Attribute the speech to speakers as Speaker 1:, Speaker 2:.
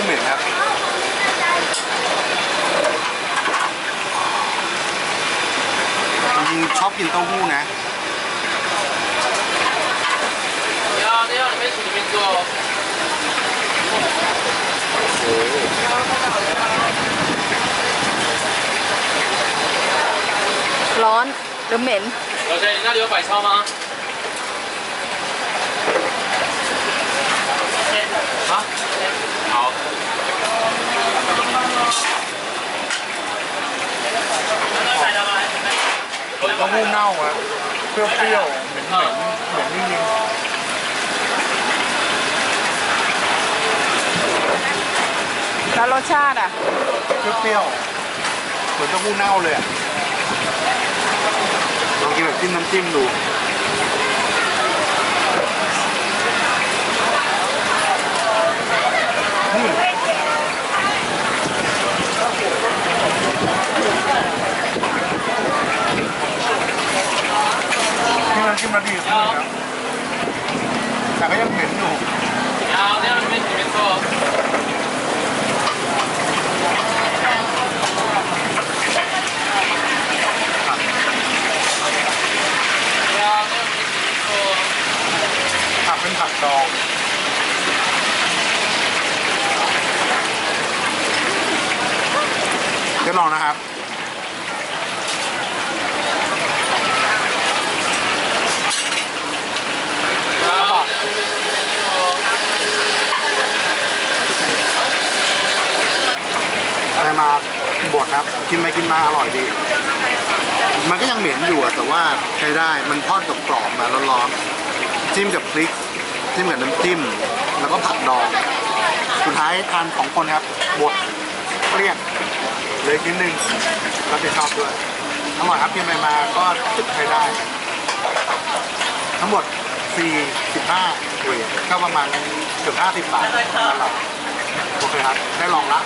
Speaker 1: คู่หมื่นครับจริง
Speaker 2: ชอบกินเต้าหู้นะ
Speaker 3: ร้อนหรือเหม็น
Speaker 2: เราใช้หน้าเดียวไปชอบมั้ย
Speaker 1: เต้าหู้เน่าอะเปรี้ยวๆเหม็นๆเหม็นจริง
Speaker 3: แล้วรสชาติอะ
Speaker 1: ๆเปรี้ยวๆเหมือนเต้าหู้เน่าเลยอะลองกินแบบจิ้มน้ำจิ้มดู นมาดีขึ้นคแต่ก็ยังเห็นอยู่
Speaker 2: ยาวเนี่ยมันเป็นเป็นโซ
Speaker 1: กเป็นผักดองเดี๋ยวลองนะครับ บดครับ กินไปกินมาอร่อยดี มันก็ยังเหม็นอยู่อะแต่ว่าใช้ได้มันทอดกับกรอบๆมาร้อนๆจิ้มกับพริกจิ้มกับน้ำจิ้ม แล้วก็ผักดอง สุดท้ายทานของคนครับบดเกลี้ยงเลยกินหนึ่งรับผิดชอบด้วยอร่อยครับกินไปมาก็จุดใช้ได้ ทั้งหมด 45เหรียญก็ประมาณเกือบ50บาทโอเคครับ ได้ลองละ